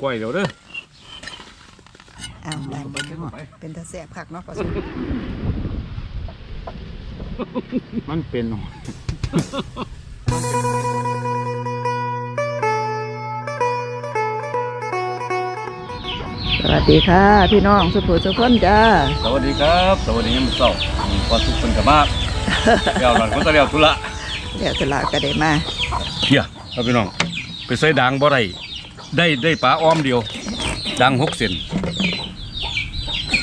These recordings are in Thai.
กล้วยเดี๋ยวเด้ออ้าวได้เป็นตาแสบคักเนาะปลาสุมันเป็นสวัสดีค่ะ พี่น้องสุภูสุพนจ้า สวัสดีครับ สวัสดียามเช้าก่อนทุกคนกลับมาเดี๋ยวหลังก็ต้องเดี๋ยวธุระเดี๋ยวสละก็ได้มาเฮียเอาพี่น้อง ไปใส่ด่างบ่ได้ ได้ได้ปลาอ้อมเดียวด่างหกเซน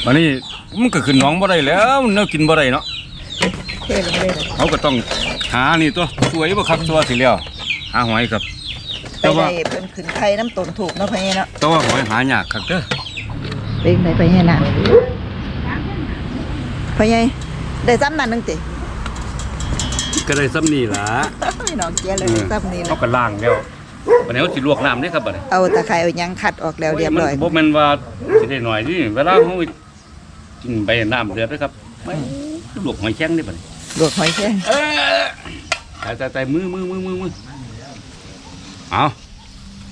วันนี้มันก็ขึ้นหน้องบ่ได้แล้วมันเนากินบ่ได้เนาะเท่ลงเลยเลยเขาก็ต้องหานี่ตัวสวยบ่ครับตัวสิแล้วหาหอยครับ ไปแต่ว่าได้เพิ่นขึ้นไข่น้ำต้นถูกเนาะพ่อใหญ่เนาะแต่ว่าหอยหายากครับเด้อเป็นไปพ่อใหญ่น่ะพ่อใหญ่ได้ซ้ำนั่นนึงติก็ได้ซ้ำนี่ล่ะ พี่น้องเจียเลยได้ซ้ำนี่เขานะก็ล้างแล้ว วันนี้เขาสิลวกน้ำเด้ครับบัดนี้เอาตะไคร้เอาหยังขัดออกแล้วเรียบร้อย มันบ่แม่นว่าสิได้หน่อยนี่เวลาเขากินไปน้ำเดือดนะครับไม่ลวกหอยแข็งนี่บัดนี้ลวกหอยแครงเออแต่แต่แต่มือมือมือมือมือเอา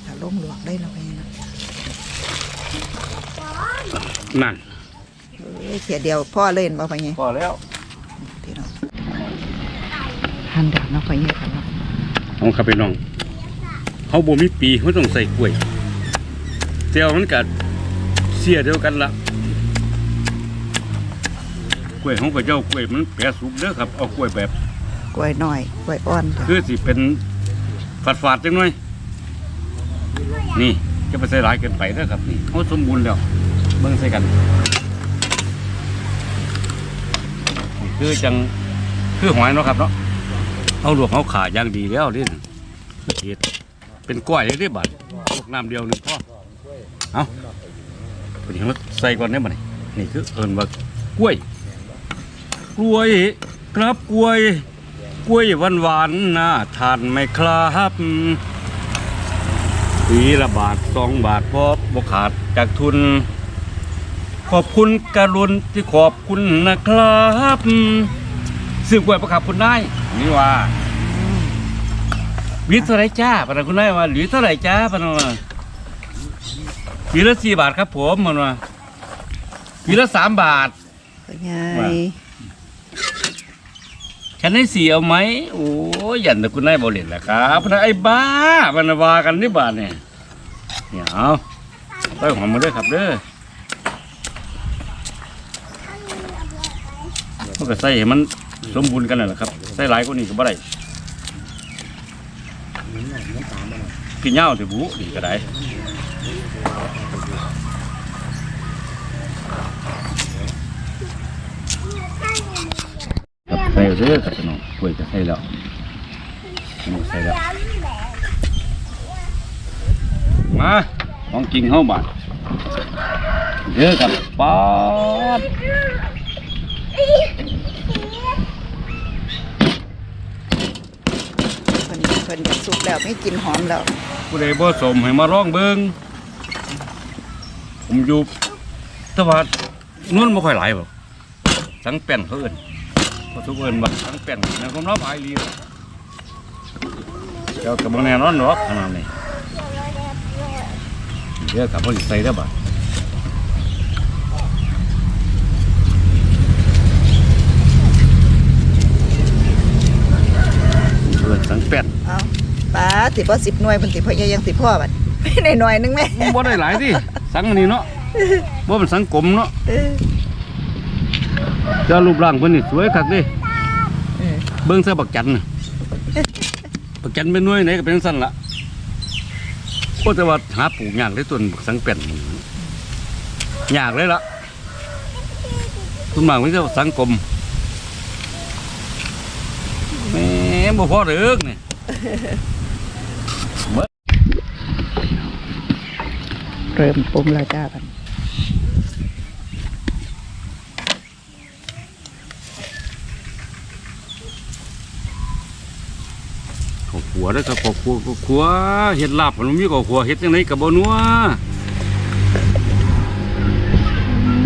ถ้าลงลวกได้เนาะพ่อใหญ่เนาะนั่นเอ้ยเสียเดียวพ่อเล่นบ่พ่อใหญ่พอแล้วพี่น้องหั่นดอกเนาะพ่อใหญ่ค่ะเนาะ เอาครับพี่น้อง เขาบ่มีปีเขาต้องใส่กล้วยเจียวมันกัดเสียเดียวกันละกล้วยของพระเจ้ากล้วยมันแปรสุกเด้อครับเอากล้วยแบบกล้วยน้อยกล้วยอ่อนจ้ะคือสิเป็นฝาดฝาดๆจังหน่อยนี่จะไปใส่หลายเกินไปนะครับนี่เขาสมบูรณ์แล้วเบิ่งใส่กันนี่คือจังคือหอยเนาะครับเนาะเอาลวกเขาขาอย่างดีแล้วนี่เห็ด เป็นกล้วยเลยได้บัดพวกน้ำเดียวหนึงพอเอาพอดีเราใส่ก่อนได้บ่นี่นี่คือเอิญว่ากล้วย กล้วย ครับกล้วย กล้วยหวานหวานๆน่าทานไหมครับปีละบาทสองบาทเพราะบกขาดจากทุน ขอบคุณการุณที่ขอบคุณนะครับ ซื้อกล้วยประคับคุณนายนี่ว่า หวีเท่าไหรจ้าปะนะคุณนายว่าหวีเท่าไหรจ้าปะนะว่าหวีละสี่บาทครับผมมันว่าหวีละสามบาทพ่อใหญ่ว่า ฉันให้เสียเอาไหมโอ้ยยันแต่คุณนายบริเล่นแหละครับพนะไอ้บ้ามันน่ะว่ากันนี่บาทเนี่ยเนี่ยเอาต้อยหอมมาด้วยครับเด้อมันก็ใส่ให้มันสมบูรณ์กันนั่นแหละครับใส่หลายกว่านี้ก็บ่ได้ กินเหย้าถือบุนี่ก็ได้ครับใส่เอาเด้อครับ พิ่นจะสุกแล้วไม่กินหอมแล้วผู้ใดบ่สมให้มาร้องเบิ่งผมอยู่แตะวัดนวลบ่ค่อยหลายบ่สังแป้นเขาเอิ้นบ่ทุกเอิ้นบ่สังแป้นในความรับอายลีเจ้าก็บ่แน่นอนหรอกขนาดนี้เดี๋ยวกับบ่สิใส่ได้บ่เอิ้นสังแป้น เอาป้าสิบ่สิบหน่วยเพิ่นสิพ่อใหญ่ยังสิพ่อบัดไม่ได้หน่อยนึงแม่บ่ได้หลายดิสังอันนี้เนาะบ่เป็นสังกลมเนาะเออเจ้ารูปร่างเพิ่นนี่สวยคักเดิเออเบิ่งซะบักจันน่ะบักจันเป็นหน่วยไหนก็เป็นสั่นล่ะโอ้แต่ว่าหาปลูกยากได้ต้นบักสังเป็นนี่ยากเลยล่ะคุณมากมีแต่สังกลมแหม่บ่พอเด้อนี่ เริ่มปรุงแล้วจ้าบัดข้าวขัวเด้อครับข้าวขัวข้าวขัวเฮ็ดลาบมันมีข้าวขัวเฮ็ดจังไดก็บ่นัว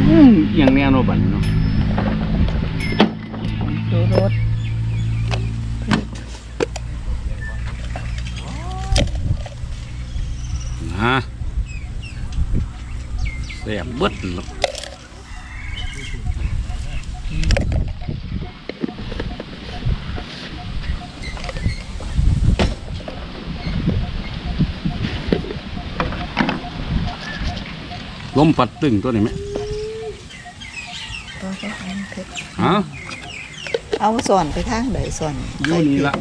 อืมอหย่างแน่เนาะบัดนี้เนาะชูรส ฮะแซ่บเบิดเนาะลมปัดตึงตัวนี้ไหมฮะเอาสอนไปทางใดสอนอยู่นี่ละ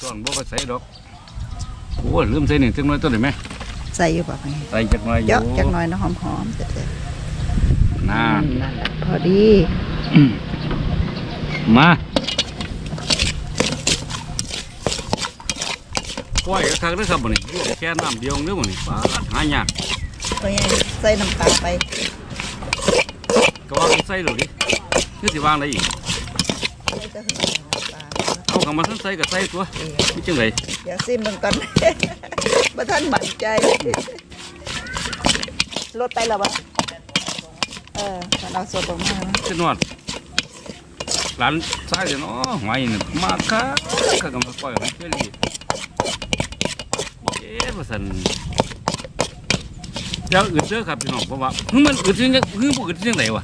ส่วนบ่ไปใส่ดอกโอ้ยลืมใส่นี่จังน้อยตัวนี้ไหมใส่อยู่ป่ะพี่ใส่จักหน่อยอยู่เยอะจักหน่อยเนาะหอมๆเสร็จน่าๆนั่นแหละพอดีมาปล่อยกระคักเด้อครับบ่นี่ลวกแค่น้ำเดียวเด้อบ่นี่ปลาดหายากตัวใหญ่ใส่น้ำตาลไปก็ว่าใส่เลยดิคือสิวางได้อีก เอาคำมาทั้งใส่ก็ใส่ตัวเออนี่จังไดเดี๋ยวซิมมันก่อน บ่ท่านมั่นใจลดไปแล้วบ่เออมันเอาสดออกมานะจะนวดร้านใส่เด้อเนาะหอยนี่มาคักคักก็มาปล่อยให้เพื่อนดีเอ๊ะว่าซั่นอย่าอึดเด้อครับพี่น้องเพราะว่าคือมันอึดจังคือบ่อึดจังไดวะ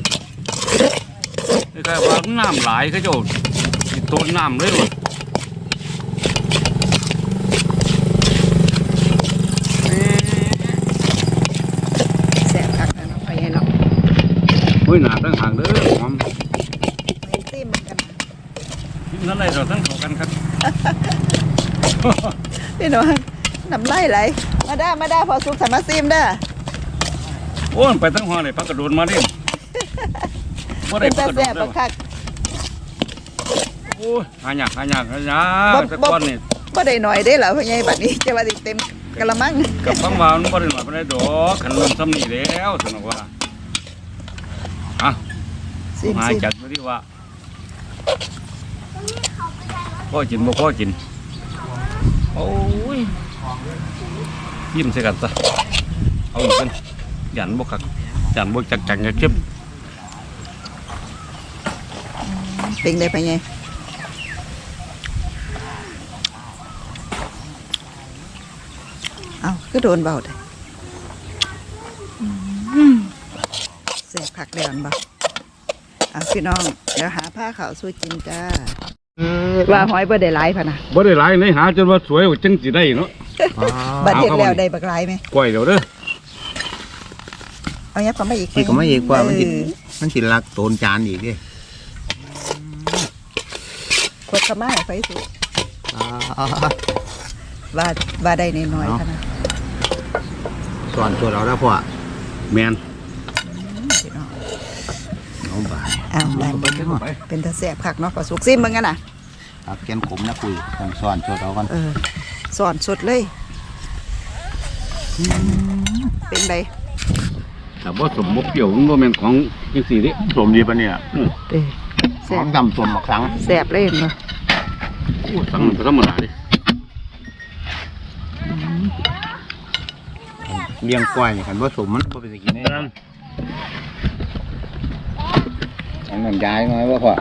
คล้ายๆว่าน้ำหลายเขาเจ้าสิโตนน้ำเลยว่ะ แซ่บคักนะเนาะไปให้เนาะ เฮ้ยหนาตั้งห่างเด้อหอมไปซิมมันกันนะกินนั่นเลยเราตั้งเข้ากันครับพี่น้องน้ำลายไหลมาได้มาได้พอสุกใส่มาซิมเด้อโอ้ยไปตั้งหัวเลยพักกระโดดมาดิว่าได้เป็นพัตากกระโดแซ่ดบเลยบักคักโอ้ยหายากหายากหายาบ่กแต่บ่ก่อนนี่บ่ได้หน่อยได้เหรอพ่อใหญ่บัดนี้จะว่าสิเต็มกะละมังกับฟังว่ามันบ่ได้หน่อยบ่ได้ดอกขันลมซ้ำนี่แล้วสนอกว่า อะซิมหายซิมจัดมาดิว่าพ่อกินบ่พ่อกินโอ้ยยิ้มใส่กันซะเอาอีกกันยันบ่คักยันบ่จักจังจะเข้มเป็นได้พ่อใหญ่เอ้าคือโดนเบาได้อืม แซ่บคักแล้วอันบ่อะพี่น้องเดี๋ยวหาผ้าขาวสู้กินจ้าว่าหอยบ่ได้หลายพะนะบ่ได้หลายในหาจนว่าสวยกว่าจังสิได้เนาะบัดเฮ็ดเอาแล้วเข้ามาได้บักหลายไหมก้อยเดี๋ยวเด้อเอายับเข้ามาอีกอีกก็ไม่อีกว่ามันสิเออมันสิรักโตนจานอีกเดิขวดเข้ามาให้ไฟสุกว่าว่าได้น้อยๆพะนะสอนตัวเราแล้วพ่อแมน พี่น้อง น้ อ้าวได้เป็นตาแซ่บคักเนาะพอสุกซิมเหมือนกันน่ะครับแกนขมนะคุยต้องสอนตัวเรากันเออสอนสดเลย เป็นไงแต่ว่าสมบ่เปรี้ยวมันบ่แม่นของจังซี่เดิสมดีปะเนี่ยเอ้ขแซ่อบงดำสมบักสังแซ่บเลยเนาะโอ้สังมันก็ธรรมดาเดิเลี้ยงกล้วยนี่คันว่าสมมันบ่เป็นสิกินได้ อันนั้นย้ายน้อยว่าพ่อ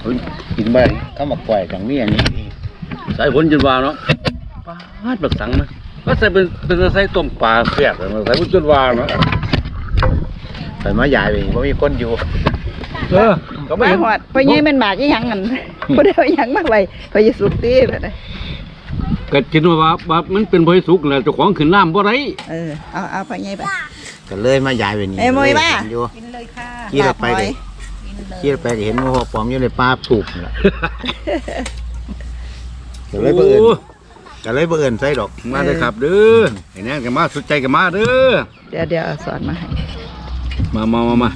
เฮ้ยกินบ่ได้ก็มากล้วยจังนี้อันนี้สายฝนจนว่าเนาะปาดบักสังนะก็ใส่เป็นเป็นใส่ต้มปลาแซ่บเลยใส่ฝนจนว่าเนาะไปมาย้ายไปบ่มีคนอยู่เออก็ไม่มาเห็นหอดไปยี่เป็นหมากยี่หยังกันบ่ได้เอาหยังมาไว้ไปยิสุกตีแบบนี้ก็คิดว่าว่ามันเป็นบริสุกแล้วเจ้าของขึ้นน้ำบ่ได้เออเอาเอาไปยี่ไปก็เลยมาย้ายไปนี่เอ้ยมวยมาเห็นอยู่กินเลยค่ะขี่รถไป ดิขี่ไปก็เห็นว่าพ่อปอมอยู่ในป่าถูกนั่นล่ะก็เลยบ่เอิ้นโอ้ก็เลยบ่เอิ้นใส่ดอกมาเลยครับเด้อไอ้แน่ก็มาสุดใจก็มาเด้อเดี๋ยวเดี๋ยวเอาสอนมาให้มามามามา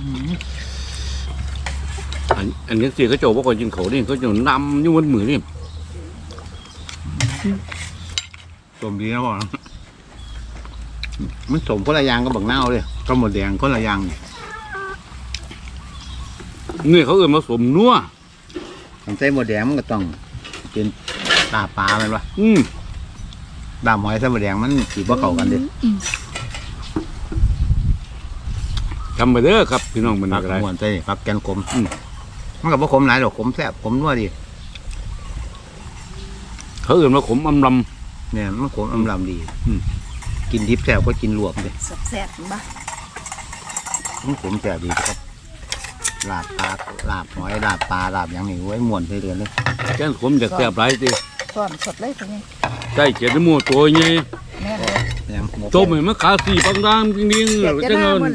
อันอันนี้สิเขาเจ้าบ่ค่อยกินเขาวนี่เขาเจ้านำอยู่บนมือนี่สมดีนะพ่อนะมันสมคนละอย่างก็บักเน่าวเลยก็หมดแดงคนละอย่างนี่ นี่เขาเอื่นมาสมนัวมันใส่หมดแดงมันก็ต้องเป็นตาปลาแมันปะอืมดามหอยใส่หมดแดงมันสีบ่เข้ากันเด้ทำไปเด้อครับพี่น้องมันผักอะไรหวนใส่ผักแกนขมอืม มันก็บ่ขมหลายหรอกขมแซ่บขมนัวดีเขาเอื่นมาขมอำลเนี่ยมันขมอำลำดีอืม กินทิพย์แซ่บก็กินรวมเลยแซ่บๆบ่มันขมแซ่บดีครับ ลาบปลาลาบหอยลาบปลาลาบอย่างนี้ไว้ม่วนไปเรือนเลยแกงขมจากแซ่บหลายติส่วนสดเลยตัวนี้ใส่เจ็ดหมูตัวใหญ่แม่นเลยแหนมหมกต้มให้มันขาสีบางดางจริงเก็บๆจะจังหน้าเงินมัน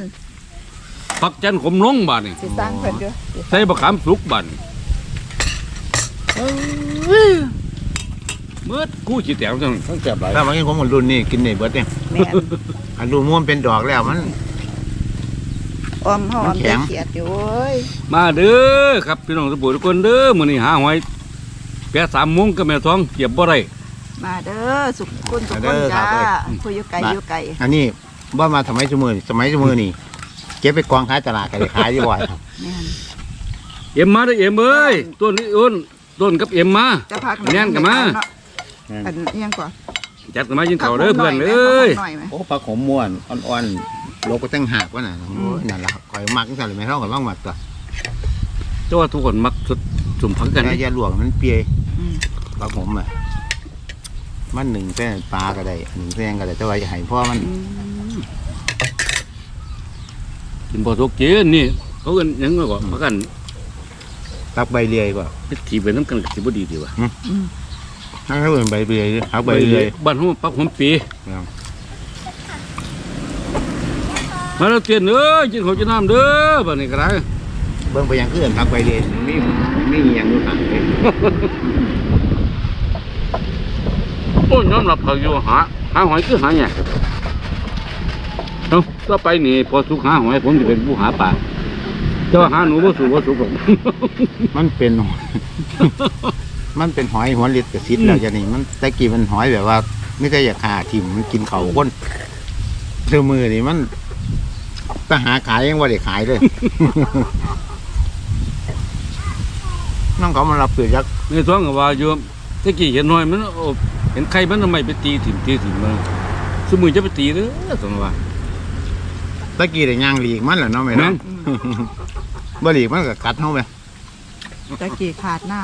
ผักจันทร์ขมลงบาดนี่สิสร้างเพิ่นอยู่ใส่บะขามสุกบาดนี่เมื่อกูสิแต๋วจังทั้งแซ่บหลายถ้ามากินของคนรุ่นนี่กินในเบิดเนี่ยแม่นอันรุ่นม้วนเป็นดอกแล้วมัน ออมเฮาออมแข็ได้งเขียดอยู่เว้ยมาเด้อครับพี่น้องทุกผู้ทุกคนเด้อมื้อนี้หาหอยแปดสามโมงกับแม่ท้องเก็บบ่ได้มาเด้อสุขคุณสุขคนจ้าผู้อยู่ไกลอยู่ไกลอันนี้ว่ามาสมัยสมือนี่สมัยสมือนี่เก็บไปกองขายตลาดกันเลยขายอยู่บ่อยแม่นเอ็มมาเด้อเอ็มเอ้ยต้นนี้อ้นต้นกับเอ็มมาจะพักแน่นกันมาอันอิหยังก่อนจัดกันมากินข้าวเด้อเพื่อนเอ้ยหน่อยไหมโอ้ปลาขมม้วนอ่อนๆ โลก็ตั้งหากว่าน่ะโอ้ยนั่นล่ะคอยมักจังซั่นเลยไม่เท่ากับบ้างมักตัวแต่ว่าทุกคนมักสุดสุ่มพักกันแต่นี่อยาหลวงมันเปียอืมปลาขมอะมันหนึ่งเส้นปลาก็ได้หนึ่งเส้นก็ได้แต่ว่าอย่าให้เพราะมันกินบ่ทุกกินนี่เขาเอิ้นหยังก็พักกันตักใบเลียกว่าพิธีไปน้ำกันก็สิบ่ดีดีว่ะถ้าเขาเป็นใบเลียหักใบเลียบ้านเฮาปักหัวปี ครับ มาแล้วเตียนเอ้ยกินข้าวกินน้ำเด้อบัดนี้ก็ได้เบิ่งไปอย่างอื่นตักใบเลียมีมีอย่างนู้นต่างเลยโอ้ยยอมรับเขาอยู่หาหาหอยคือหาเนี่ยเอ้าต่อไปนี่พอสุกหาหอยผมจะเป็นผู้หาปลาแต่ว่าหาหนูบ่สุกบ่สุกหรอกมันเป็นมันเป็นหอยหัวลิดกับซิดแล้วอย่างนี้มันแต่กี้มันหอยแบบว่าไม่ได้อยากหาทิมมันกินเขาคนเทือมือนี่มัน ถ้าหาขายยังว่าได้ขายเลย น้องเขามารับเปลือกยักษ์ในท้องก็ว่าอยู่ตะกี้เห็นหน่อยมันเอาเห็นไข่มันทำไมไปตีถิ่มตีถิ่มมันสมือจะไปตีเด้อต้องว่า ตะกี้ได้ย่างหลีกมันแหละเนาะแม่แม่เนาะน บ่หลีกมันก็กัดเฮาไปตะกี้ขาดหน้า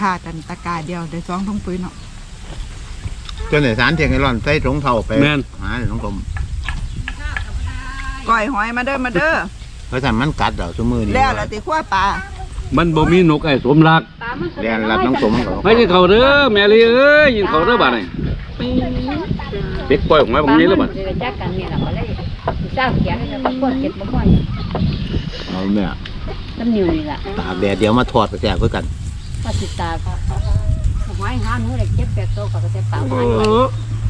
ขาดอันตะกร้าเดียวได้สองถุงปุ๋ยเนาะจนได้สารเทียงไอรอนใส่ถุงเท่าไปแม่น หาถุงกลม ก้อยหอยมาเด้อมาเด้อเพราะฉะนั้นมันกัดเอาซุมือนี่แล้วละติขั้วปลามันบ่มีนกไอ้สมรักแลนรับน้องสมมันก็ไม่กินข้าวเด้อแม่เลยเอ้ยกินข้าวเด้อบัดนี้เป็กปล่อยออกมาบางนี้แล้วบัดจะจักกันนี่แหละก็เลยเจ้าเขียนให้ปรากฏเก็บมาก่อนเอาเนี่ยน้ำนิ้วนี่แหละตากแดดเดี๋ยวมาทอดกระแสเพื่อกันว่าสิตาหอยหาหนูเลยเก็บแปดโตก็จะเปล่าห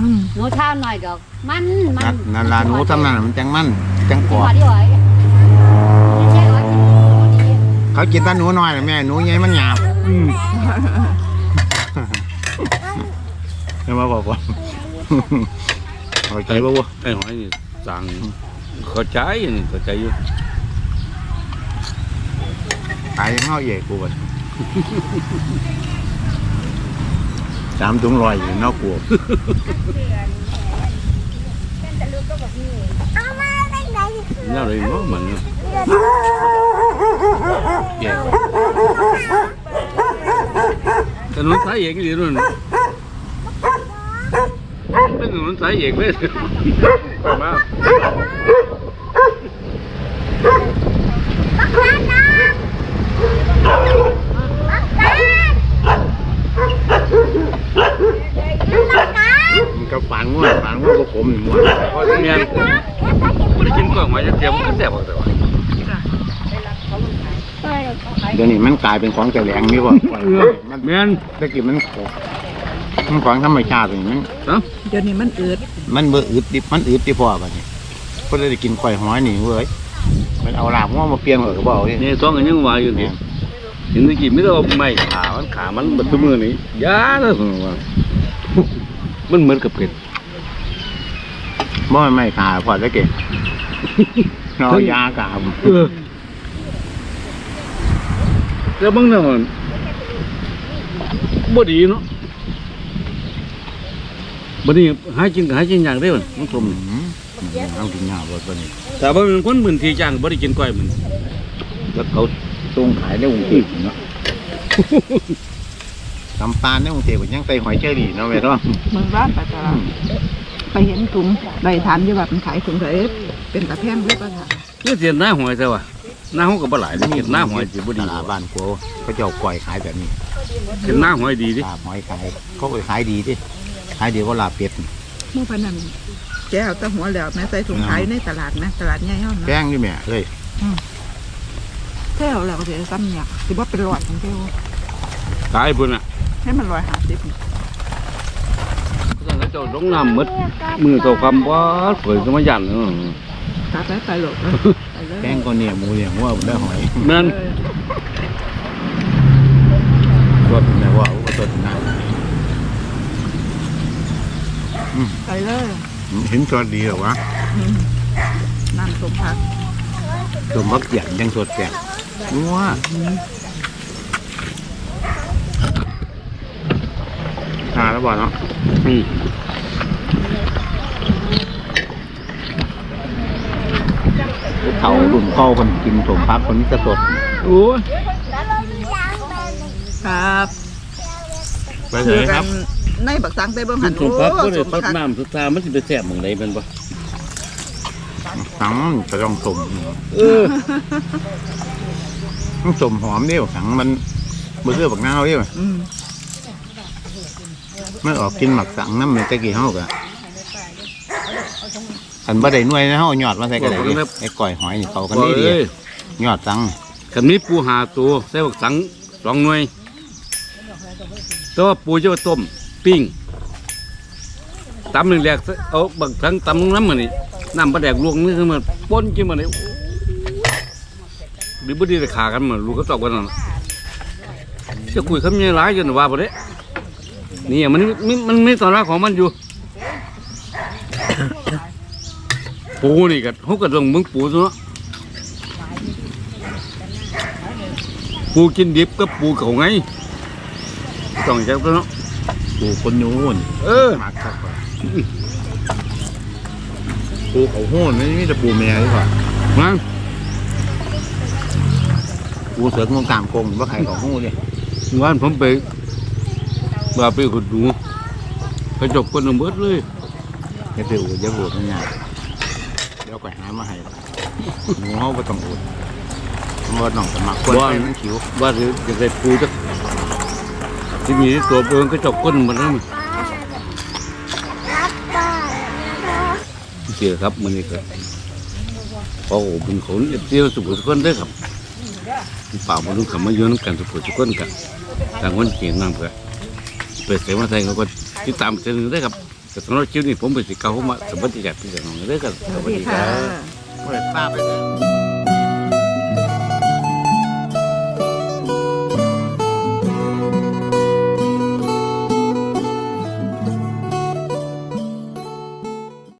อยอืมหนูเท่าหน่อยดอก มันมันั่นนนั่นลาหนูทำนั่นน่ะมันจังมันจังกรอบหอยดิหอยไม่ใช่หอยเขากินแตาหนูน้อยน่ะแม่หนูใหญ่มันหยาบอืมเห็นมาบอกว่าเข้าใจบ่วะไอ้หอยนี่สั่งเข้าใจนี่เข้าใจอยู่ตายยังเฮาเย่กูบ่ สามถุงลอยอยู่เนอกกูแนวเลยเนาะมันเนาะ เย่ ถนนสายเอ กนี่นู่นเป็นถนนสายเอกเลยไปมามันก็ฝังง่วนฝังง่วนบ่ขมนี่ม่วนเมียนไม่ได้กินกล้องมาจะเตรียมก็แซ่บแต่ว่าเดี๋ยวนี้มันกลายเป็นของแสลงนี่บ่มันเมียนตะกี้มันของมันของธรรมชาตินี่มันเนาะเดี๋ยวนี้มันอืดมันเบื่ออึดดิบมันอึดที่พ่อบัดนี้ก็เลยได้กินข่อยหอยนี่เว้ยมันเอาลาบง้อมาเปลี่ยนเหรอก็บอกนี่นี่ท้องกันยังว่าอยู่นี่เห็นตะกี้ไม่ได้เอาไม้ขามันขามันบัดทุกมือนี่ยาเลยผมว่า มันเหมือนกับเป็ดบ่ไม่ขาพอแล้วเก่งเอายากาบเออแล้วบางเนี่ยมันบ่ดีเนาะบ่ดีหากินก็หากินอย่างเดียวมันสมอืมเอากินยาบ่ตัวนี้แต่ว่าเป็นคนพื้นที่จ้างบ่ได้กินก้อยมันแล้วเขาส่งขายในกรุงเทพเนาะ ตำปานในกรุงเทพก็ยังใส่หอยเชอรี่เนาะแม่เนาะมึงร้านไปตลาดไปเห็นถุงใบถามอยู่ว่ามันขายถุงเลยเป็นตะแพงหรือเปล่านี่เสียหน้าหอยใช่ป่ะหน้าหอยก็บ่หลายเลยเห็นหน้าหอยสิบ่ตดีลาดบ้านกูเขาจะเอาก่อยขายแบบนี้เห็นหน้าหอยดีดิลาบหอยขายเขาไปขายดีดิขายดีก็ลาบเป็ดเมื่อปานนั้นแกเอาแตะหัวแล้วแม่ใส่ถุงขายในตลาดนะตลาดใหญ่ห้องแป้นะงนี่แม่เอ้ยแค่เอาแล้วก็จะซ้ำเนี่ยคือว่าเป็นหลอดของเจ้าขายพุ่นน่ะ ให้มันร้อยห้าสิบเขาเจ้าลงน้ำหมดมือเจ้าคำว่าเผยสมัยยันเออตัดแล้วไปหลบเลยไปเลยแป้งก็เนี่ยหมูเนี่ยหัวได้หอยแม่นเออว่าเป็นไงว่าก็ต้นนะไปเลยเห็นสดดีเหรอวะอืมน้ำส้มผักตัวมักเสียงยังสดแก่นัวานแล้วบ่เนาะอืมเถารุ่นเก่าคนกินสมพักคนนี้จะสดโอ้ยครับไปเลยครับในบักสังไปเบิ่งหันสมพักก็เลยสมพักผักน้ำสุดท้ายมันสิไปแซ่บหม่องใดแม่นบ่สังจะต้องสมเออต้องสมหอมเดียวสังมันเบื่อบักนาวเดียวอืม ไม่ออกกินหมักสังน้ำมันตะกี้เฮากะขันบ่ได้หน่วยนะเฮาหยอดมาใส่กระดาษดิไอ้ก่อยหอยนี่เขากันบ่นี่ดีเอ้ยหยอดสังคันนี้ปูหาตัวใส่บักสังสองหน่วยแต่ว่าปูจะว่าต้มปิ้งตำหนึ่งแรกเอาบักสังตำลงน้ำมันนี่น้ำปลาแดกลวกนี่ขึ้นมาป้นกินมาเลยหรือบ่ดีได้ขากันมาลูกก็ตอบกันนั่นจะคุยคำยังร้ายจนว่าบ่ได้ นี่อะมันมันมันมีตอนรักของมันอยู่ ปูนี่ก็เขาก็ต้องมึงปูซะเนาะปูกินดิบกับปูเขาไงต้องจับตัวเนาะปูคนยูนเออหมักครับปูเขาโห้นไม่มีแต่ปูแม่หรือเปล่ามาปูเสือกงวงกามโกงว่าใครเขาโห้เนี่ยวานผมไป ว่าไปขุดดูกระจกคนเอาเบิดเลยจะไปอูดจะอูดง่ายเดี๋ยวก่อยหามาให้หมูเฮาก็ต้องอูดเพราะว่าต้องสมัครคนไปมันขิวว่าจะจะได้ปูจะที่มีตัวเบิ่งกระจกคนมันนั่นเสียครับมันนี่ก็โอ้โหเป็นขนเตี้ยวสุขสุขคนได้อครับป่ามันต้องขับมาโยนกันสุขสุขคนกันต่างคนเก่งน้ำเพื่ อไปเสียมาแทงเขาก็ติดตามเจอได้อครับแต่สำหรับคลิปนี้ผมไปสิเกาเข้ามาสวัสดีครับพี่น้องเด้อครับสวัสดีครับเปิดตาไปเลย